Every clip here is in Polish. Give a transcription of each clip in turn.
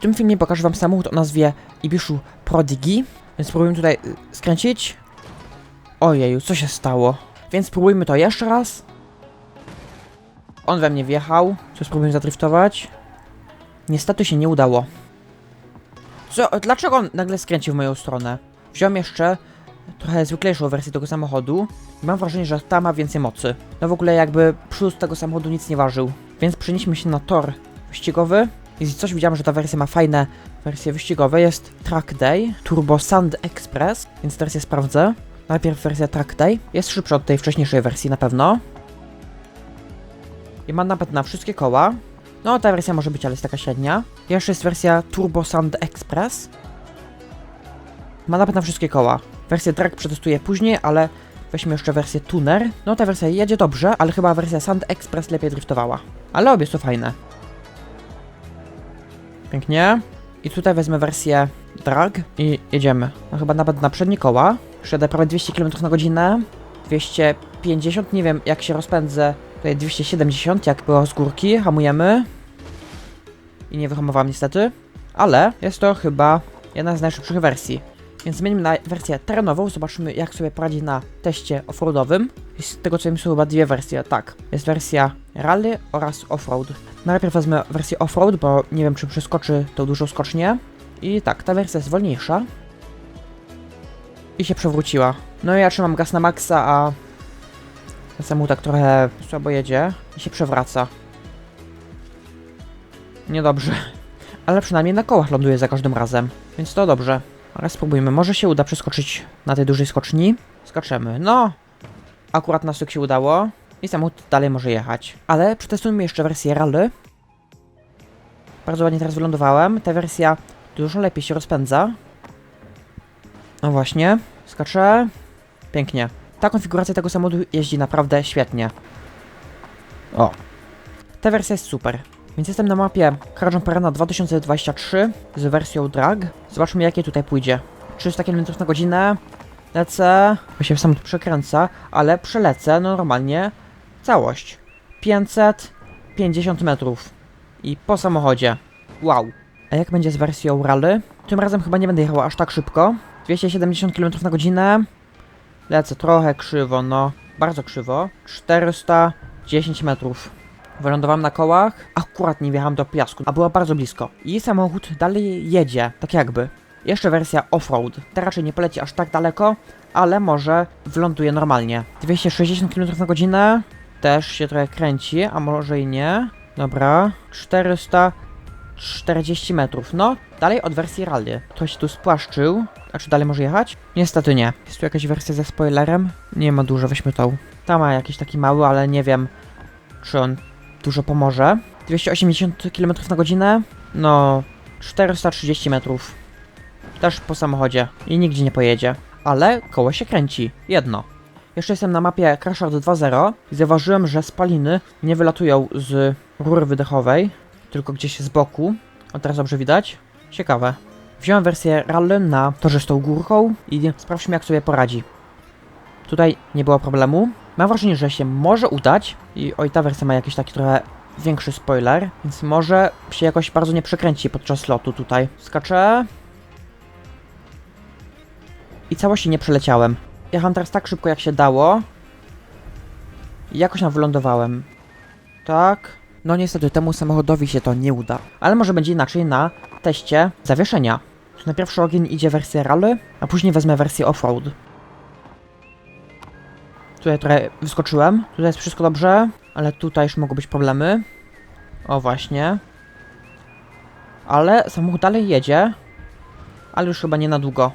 tym filmie pokażę wam samochód o nazwie Ibishu Prodigy, więc spróbujmy tutaj y, skręcić. Ojeju, co się stało? Więc spróbujmy to jeszcze raz. On we mnie wjechał. Co spróbujmy zadriftować? Niestety się nie udało. Co? Dlaczego on nagle skręcił w moją stronę? Wziąłem jeszcze trochę zwyklejszą wersję tego samochodu mam wrażenie, że ta ma więcej mocy. No w ogóle jakby przód tego samochodu nic nie ważył. Więc przenieśmy się na tor wyścigowy. Jeśli coś widziałem, że ta wersja ma fajne wersje wyścigowe, jest Track Day, Turbo Sand Express, więc wersję sprawdzę. Najpierw wersja Track Day. Jest szybsza od tej wcześniejszej wersji na pewno. I ma napęd na wszystkie koła. No, ta wersja może być, ale jest taka średnia. Jeszcze jest wersja Turbo Sand Express. Ma napęd na wszystkie koła. Wersję Track przetestuję później, ale weźmy jeszcze wersję Tuner. No, ta wersja jedzie dobrze, ale chyba wersja Sand Express lepiej driftowała. Ale obie są fajne. Pięknie. I tutaj wezmę wersję drag i jedziemy. No chyba nawet na przednie koła. Przejadę prawie 200 km na godzinę. 250, nie wiem jak się rozpędzę. Tutaj 270, jak było z górki. Hamujemy. I nie wyhamowałem niestety. Ale jest to chyba jedna z najszybszych wersji. Więc zmienimy na wersję terenową, zobaczymy jak sobie poradzi na teście offroadowym. Z tego co wiem są chyba dwie wersje, tak. Jest wersja rally oraz offroad. Najpierw wezmę wersję offroad, bo nie wiem czy przeskoczy tą dużą skocznię. I tak, ta wersja jest wolniejsza. I się przewróciła. No i ja trzymam gaz na maksa, a samochód tak trochę słabo jedzie i się przewraca. Niedobrze. Ale przynajmniej na kołach ląduje za każdym razem, więc to dobrze. Ale spróbujmy, może się uda przeskoczyć na tej dużej skoczni. Skaczemy, no. Akurat na styk się udało i samochód dalej może jechać. Ale przetestujmy jeszcze wersję rally. Bardzo ładnie teraz wylądowałem. Ta wersja dużo lepiej się rozpędza. No właśnie, skaczę. Pięknie. Ta konfiguracja tego samochodu jeździ naprawdę świetnie. O. Ta wersja jest super. Więc jestem na mapie Carjon Perana 2023 z wersją drag. Zobaczmy jakie tutaj pójdzie. 300 km na godzinę. Lecę. Bo się sam tu przekręca, ale przelecę no normalnie całość. 550 metrów. I po samochodzie. Wow. A jak będzie z wersją rally? Tym razem chyba nie będę jechał aż tak szybko. 270 km na godzinę. Lecę trochę krzywo, no. Bardzo krzywo. 410 metrów. Wylądowałem na kołach. Akurat nie wjechałem do piasku, a było bardzo blisko. I samochód dalej jedzie, tak jakby. Jeszcze wersja offroad. Ta raczej nie poleci aż tak daleko, ale może wląduje normalnie. 260 km na godzinę. Też się trochę kręci, a może i nie. Dobra. 440 metrów. No, dalej od wersji rally. Ktoś tu spłaszczył. A czy dalej może jechać? Niestety nie. Jest tu jakaś wersja ze spoilerem? Nie ma dużo, weźmy tą. Ta ma jakiś taki mały, ale nie wiem, czy on dużo pomoże. 280 km na godzinę? No, 430 metrów. Też po samochodzie i nigdzie nie pojedzie. Ale koło się kręci. Jedno. Jeszcze jestem na mapie Crashard 2.0 i zauważyłem, że spaliny nie wylatują z rury wydechowej, tylko gdzieś z boku. O, teraz dobrze widać. Ciekawe. Wziąłem wersję rally na torze z tą górką i sprawdźmy jak sobie poradzi. Tutaj nie było problemu. Mam wrażenie, że się może udać i oj, ta wersja ma jakiś taki trochę większy spoiler, więc może się jakoś bardzo nie przekręci podczas lotu tutaj. Skaczę. I całości nie przeleciałem. Jechałem teraz tak szybko jak się dało. I jakoś tam wylądowałem. Tak. No niestety temu samochodowi się to nie uda. Ale może będzie inaczej na teście zawieszenia. Na pierwszy ogień idzie wersja rally, a później wezmę wersję offroad. Tutaj trochę wyskoczyłem. Tutaj jest wszystko dobrze, ale tutaj już mogą być problemy. O właśnie. Ale samochód dalej jedzie. Ale już chyba nie na długo.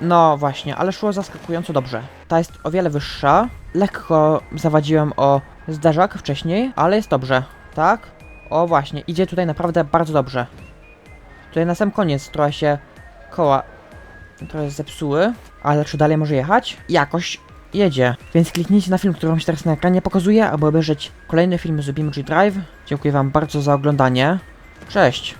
No właśnie, ale szło zaskakująco dobrze. Ta jest o wiele wyższa. Lekko zawadziłem o zderzak wcześniej, ale jest dobrze. Tak? O właśnie, idzie tutaj naprawdę bardzo dobrze. Tutaj na sam koniec trochę się koła trochę zepsuły, ale czy dalej może jechać? Jakoś jedzie. Więc kliknijcie na film, który wam się teraz na ekranie pokazuje, aby obejrzeć kolejny film z BeamG Drive. Dziękuję wam bardzo za oglądanie. Cześć!